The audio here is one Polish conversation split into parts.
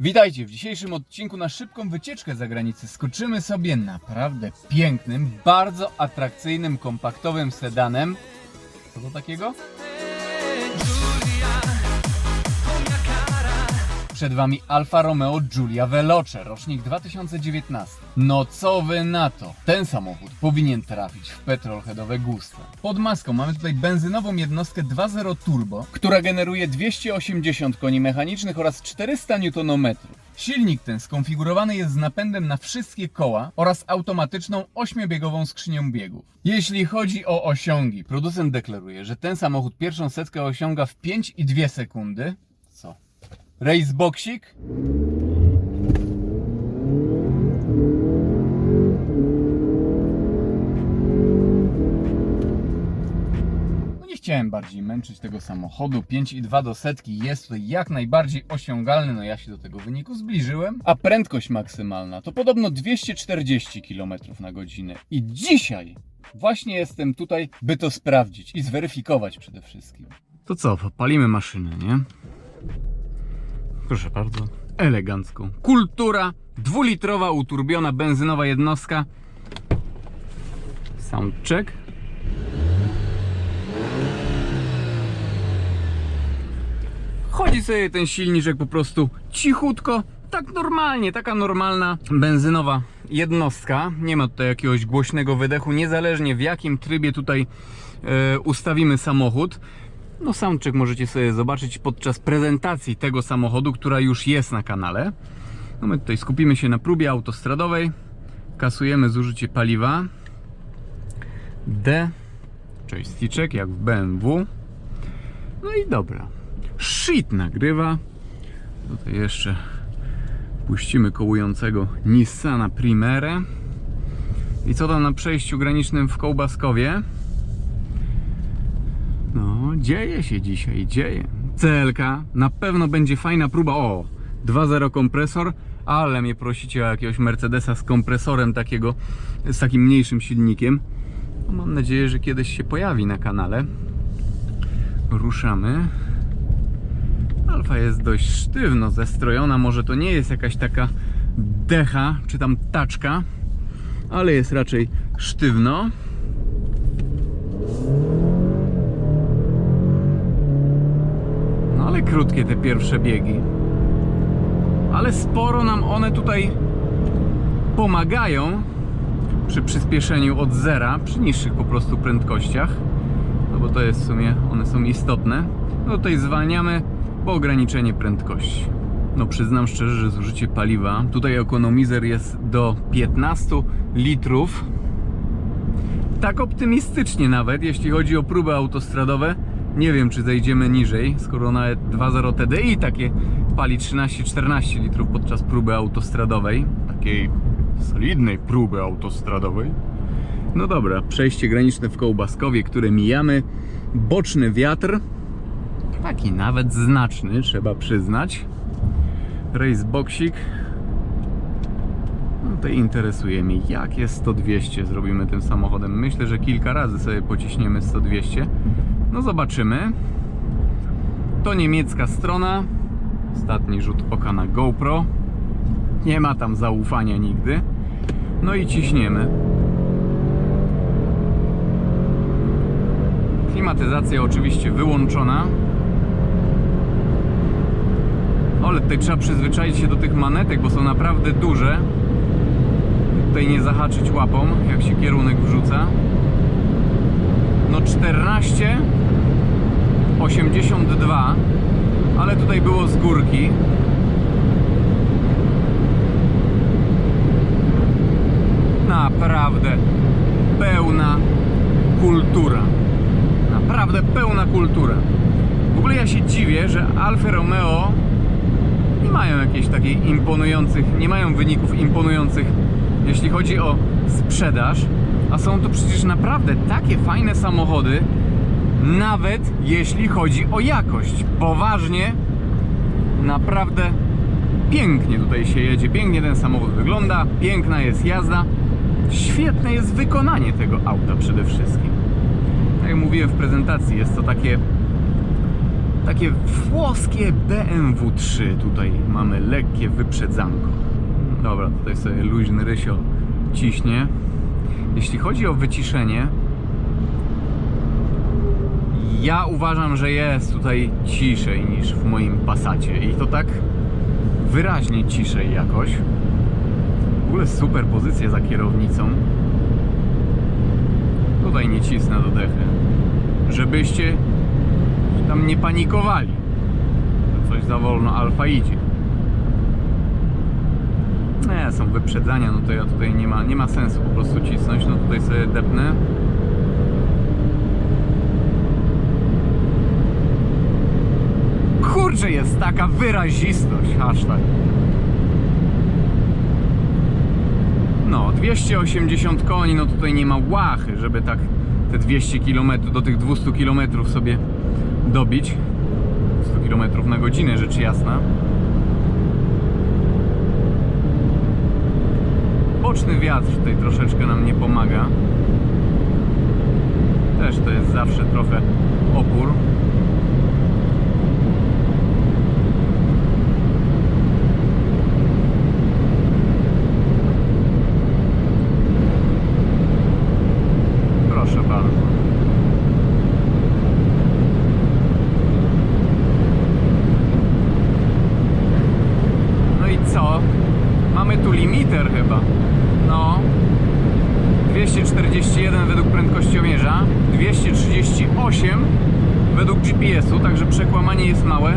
Witajcie! W dzisiejszym odcinku na szybką wycieczkę za granicę skoczymy sobie naprawdę pięknym, bardzo atrakcyjnym, kompaktowym sedanem. Co to takiego? Przed Wami Alfa Romeo Giulia Veloce, rocznik 2019. No co Wy na to? Ten samochód powinien trafić w petrolheadowe gusta. Pod maską mamy tutaj benzynową jednostkę 2.0 turbo, która generuje 280 koni mechanicznych oraz 400 Nm. Silnik ten skonfigurowany jest z napędem na wszystkie koła oraz automatyczną 8-biegową skrzynią biegów. Jeśli chodzi o osiągi, producent deklaruje, że ten samochód pierwszą setkę osiąga w 5,2 sekundy. Raceboxik? No nie chciałem bardziej męczyć tego samochodu. 5,2 do setki jest tutaj jak najbardziej osiągalny. No ja się do tego wyniku zbliżyłem. A prędkość maksymalna to podobno 240 km na godzinę. I dzisiaj właśnie jestem tutaj, by to sprawdzić i zweryfikować przede wszystkim. To co, palimy maszynę, nie? Proszę bardzo. Elegancką. Kultura. Dwulitrowa, uturbiona, benzynowa jednostka. Soundcheck. Chodzi sobie ten silniczek po prostu cichutko, tak normalnie, taka normalna benzynowa jednostka. Nie ma tutaj jakiegoś głośnego wydechu, niezależnie w jakim trybie tutaj e, ustawimy samochód. No soundcheck możecie sobie zobaczyć podczas prezentacji tego samochodu, która już jest na kanale. No my tutaj skupimy się na próbie autostradowej. Kasujemy zużycie paliwa. D. Joysticzek jak w BMW. No i dobra. Shit nagrywa. Tutaj jeszcze puścimy kołującego Nissana Primerę. I co tam na przejściu granicznym w Kołbaskowie? Dzieje się dzisiaj, dzieje. CLK, na pewno będzie fajna próba. O, 2.0 kompresor, ale mnie prosicie o jakiegoś Mercedesa z kompresorem takiego, z takim mniejszym silnikiem. No, mam nadzieję, że kiedyś się pojawi na kanale. Ruszamy. Alfa jest dość sztywno zestrojona, może to nie jest jakaś taka decha, czy tam taczka, ale jest raczej sztywno. Ale krótkie te pierwsze biegi. Ale sporo nam one tutaj pomagają przy przyspieszeniu od zera, przy niższych po prostu prędkościach. No bo to jest w sumie, one są istotne. No tutaj zwalniamy, bo ograniczenie prędkości. No przyznam szczerze, że zużycie paliwa, tutaj ekonomizer jest do 15 litrów. Tak optymistycznie nawet, jeśli chodzi o próby autostradowe. Nie wiem, czy zejdziemy niżej, skoro nawet 2.0 TDI takie pali 13-14 litrów podczas próby autostradowej. Takiej solidnej próby autostradowej. No dobra, przejście graniczne w Kołbaskowie, które mijamy. Boczny wiatr. Taki nawet znaczny, trzeba przyznać. Raceboxik. No to interesuje mnie, jakie 100-200 zrobimy tym samochodem. Myślę, że kilka razy sobie pociśniemy 100-200. No zobaczymy. To niemiecka strona. Ostatni rzut oka na GoPro. Nie ma tam zaufania nigdy. No i ciśniemy. Klimatyzacja oczywiście wyłączona. Ale tutaj trzeba przyzwyczaić się do tych manetek, bo są naprawdę duże. Tutaj nie zahaczyć łapą, jak się kierunek wrzuca. No 14 82 ale tutaj było z górki. Naprawdę pełna kultura. Naprawdę pełna kultura. W ogóle ja się dziwię, że Alfa Romeo nie mają jakichś takich imponujących, nie mają wyników imponujących, jeśli chodzi o sprzedaż, a są to przecież naprawdę takie fajne samochody, nawet jeśli chodzi o jakość. Poważnie, naprawdę pięknie tutaj się jedzie, pięknie ten samochód wygląda, piękna jest jazda, świetne jest wykonanie tego auta przede wszystkim. Tak jak mówiłem w prezentacji, jest to takie Takie włoskie BMW 3 tutaj mamy lekkie wyprzedzanko. Dobra, tutaj sobie luźny rysio ciśnie. Jeśli chodzi o wyciszenie, ja uważam, że jest tutaj ciszej niż w moim Passacie i to tak wyraźnie ciszej jakoś. W ogóle super pozycja za kierownicą. Tutaj nie cisnę do dechy. Żebyście tam nie panikowali. Coś za wolno alfa idzie. Nie, są wyprzedzania, no to ja tutaj nie ma, nie ma sensu po prostu cisnąć. No tutaj sobie depnę. Kurczę, jest taka wyrazistość. Hashtag. No, 280 koni, no tutaj nie ma łachy, żeby tak te 200 km do tych 200 km sobie dobić. 100 km na godzinę, rzecz jasna. Boczny wiatr tutaj troszeczkę nam nie pomaga. Też to jest zawsze trochę opór. Proszę bardzo. No i co? Limiter chyba. No. 241 według prędkościomierza, 238 według GPS-u, także przekłamanie jest małe.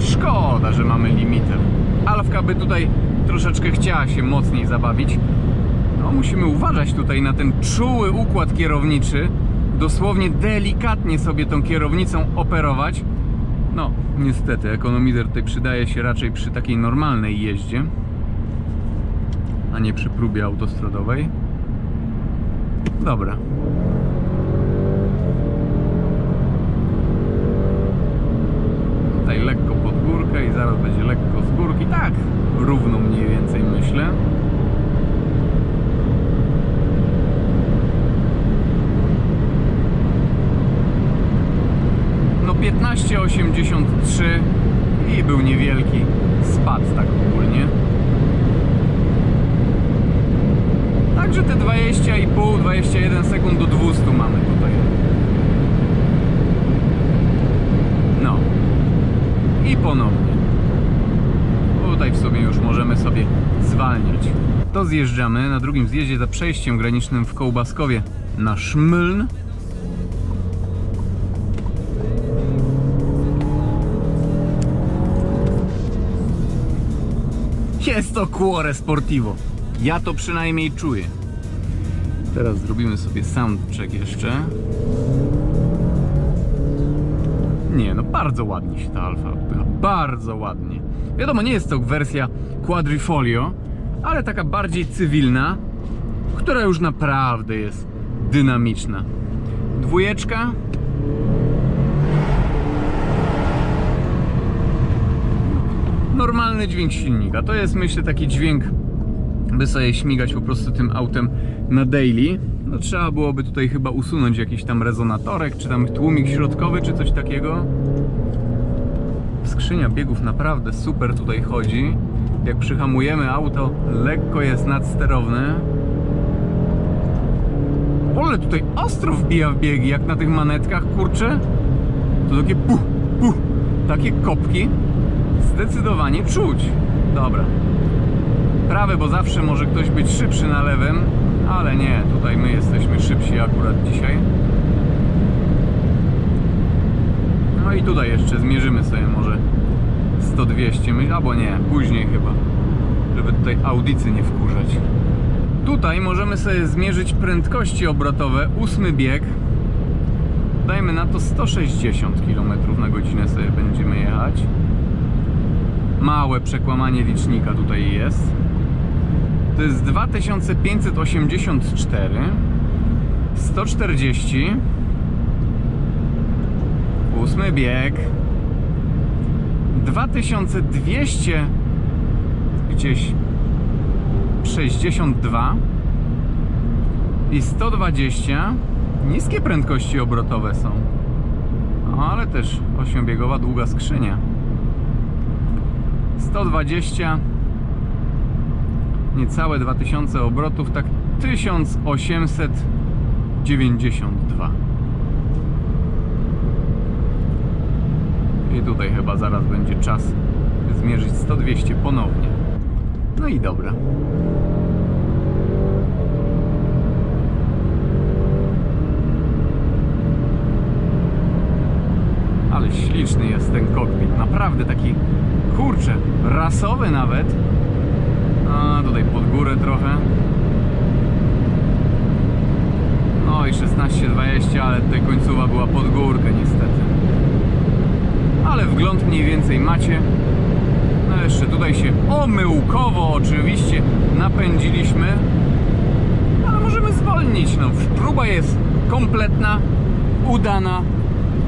Szkoda, że mamy limiter. Alfka by tutaj troszeczkę chciała się mocniej zabawić. No, musimy uważać tutaj na ten czuły układ kierowniczy. Dosłownie delikatnie sobie tą kierownicą operować. No, niestety, ekonomizer tutaj przydaje się raczej przy takiej normalnej jeździe, a nie przy próbie autostradowej. Dobra. Tutaj lekko pod górkę i zaraz będzie lekko z górki. Tak, równo mniej więcej myślę. No 15,83 i był niewielki spad tak ogólnie. Także te 20,5, 21 sekund do 200 mamy tutaj. No. I ponownie. Tutaj w sumie już możemy sobie zwalniać. To zjeżdżamy na drugim zjeździe za przejściem granicznym w Kołbaskowie na Szmyln. Jest to Cuore Sportivo. Ja to przynajmniej czuję. Teraz zrobimy sobie soundcheck jeszcze. Nie, no bardzo ładnie się ta alfa odpycha. Bardzo ładnie. Wiadomo, nie jest to wersja quadrifolio, ale taka bardziej cywilna, która już naprawdę jest dynamiczna. Dwójeczka. Normalny dźwięk silnika. To jest myślę taki dźwięk, by sobie śmigać po prostu tym autem na daily. No trzeba byłoby tutaj chyba usunąć jakiś tam rezonatorek, czy tam tłumik środkowy, czy coś takiego. Skrzynia biegów naprawdę super tutaj chodzi. Jak przyhamujemy auto, lekko jest nadsterowne. Ale tutaj ostro wbija w biegi, jak na tych manetkach, kurczę. To takie puh, puh, takie kopki zdecydowanie czuć. Dobra. Prawy, bo zawsze może ktoś być szybszy na lewym, ale nie, tutaj my jesteśmy szybsi akurat dzisiaj. No i tutaj jeszcze zmierzymy sobie może 100-200, my- albo nie, później chyba, żeby tutaj audycy nie wkurzać. Tutaj możemy sobie zmierzyć prędkości obrotowe, ósmy bieg. Dajmy na to 160 km na godzinę sobie będziemy jechać. Małe przekłamanie licznika tutaj jest. To jest 2584 140 ósmy bieg 2200 gdzieś 62 i 120 niskie prędkości obrotowe są No, ale też ośmiobiegowa długa skrzynia. 120 niecałe 2000 obrotów, tak 1892. I tutaj chyba zaraz będzie czas zmierzyć 100-200 ponownie. No i dobra. Ale śliczny jest ten kokpit. Naprawdę taki kurczę, rasowy nawet. A tutaj pod górę trochę. No i 16-20, ale tutaj końcowa była pod górkę niestety. Ale wgląd mniej więcej macie. No jeszcze tutaj się omyłkowo oczywiście napędziliśmy. Ale możemy zwolnić. No, próba jest kompletna, udana,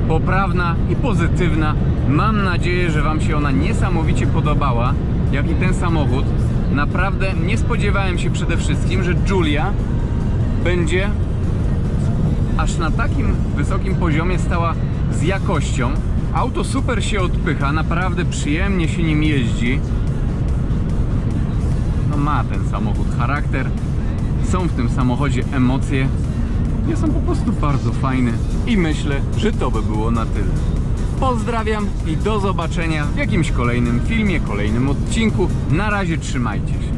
poprawna i pozytywna. Mam nadzieję, że Wam się ona niesamowicie podobała, jak i ten samochód. Naprawdę nie spodziewałem się przede wszystkim, że Julia będzie aż na takim wysokim poziomie stała z jakością. Auto super się odpycha, naprawdę przyjemnie się nim jeździ. No ma ten samochód charakter, są w tym samochodzie emocje. Nie są po prostu bardzo fajne i myślę, że to by było na tyle. Pozdrawiam i do zobaczenia w jakimś kolejnym filmie, kolejnym odcinku. Na razie trzymajcie się.